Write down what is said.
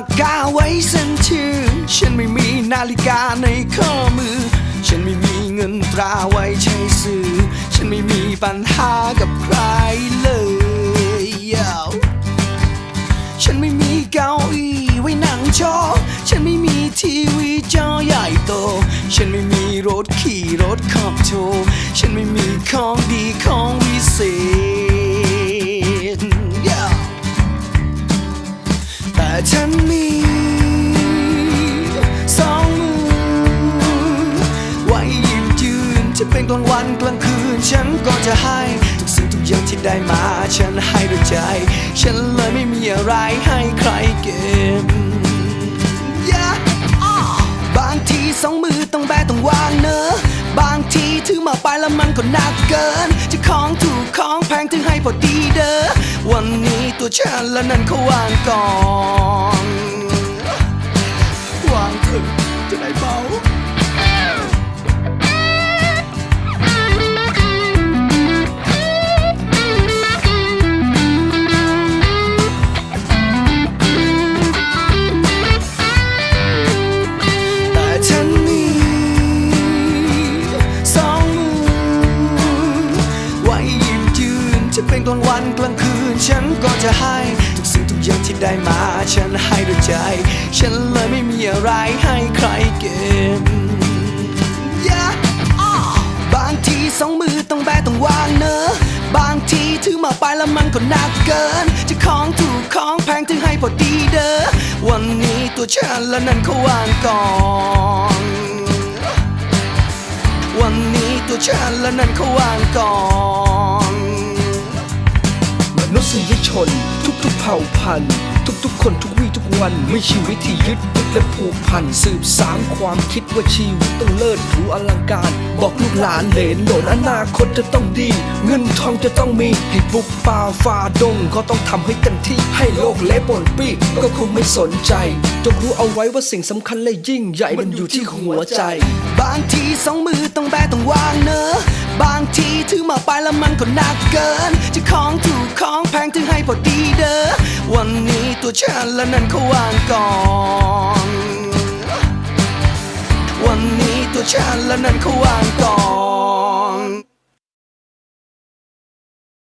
ากกาไว้เส้นชื่อ ฉันไม่มีนาฬิกาในข้อมือ ฉันไม่มีเงินตราไว้ใช้ซื้อ ฉันไม่มีปัญหากับใครเลยฉันไม่มีเก้าอี้ไว้นั่งชอ ฉันไม่มีทีวีจอใหญ่โต ฉันไม่มีรถขี่รถขับโชว์ ฉันไม่มีของดีของ ฉันมีสองมือไว้ยืนยืนจะเป็นกลางวันกลางคืน ฉันก็จะให้ทุกสิ่งทุกอย่างที่ได้มา ฉันให้ด้วยใจ ฉันเลยไม่มีอะไรให้ใครเก็บ Yeah บางทีสองมือต้องแบต้องวางเนอะบางทีถือมาไปแล้วมันก็หนักเกิน จะของถูกของแพงถึงให้พอดีเด้อ วันนี้ตัวฉันและนั้นเขาวางก่อนวางเถอะจะได้เบา จะเป็นกลางวันกลางคืน ฉันก็จะให้ ทุกสิ่งทุกอย่างที่ได้มา ฉันให้ด้วยใจ ฉันเลยไม่มีอะไรให้ใครเก็บ Yeah บางทีสองมือต้องแบกต้องวางเนอะบางทีถือมาไปแล้วมันก็หนักเกิน จะของถูกของแพงถึงให้พอดีเด้อ วันนี้ตัวฉันและนั้นเขาวางก่อนวันนี้ตัวฉันและนั้นเขาวางก่อน ชน ทุกๆเผ่าพันธุ์ทุกๆคนทุกวี่ทุกวัน ไม่ชีวิตที่ยึด และผูกพันสืบสานความคิดว่าชีวิตต้องเลิศหรูอลังการ บอกลูกหลานเหลนโหลนอนาคตจะต้องดี เงินทองจะต้องมีให้บุกป่าฝ่าดงก็ต้องทำให้เต็มที่ให้โลกเละปนปีก็คงไม่สนใจ จงรู้เอาไว้ว่าสิ่งสำคัญและยิ่งใหญ่มันอยู่ที่หัวใจ บางทีสองมือต้องแบต้องวางเนอะบางทีถือมาไปแล้วมันก็หนักเกิน จะของถูกของแพงถึงให้พอดีเด้อวันนี้ตัวฉันและนั้นเขาวางก่อน วันนี้ตัวฉันและนั้นเขาวางก่อน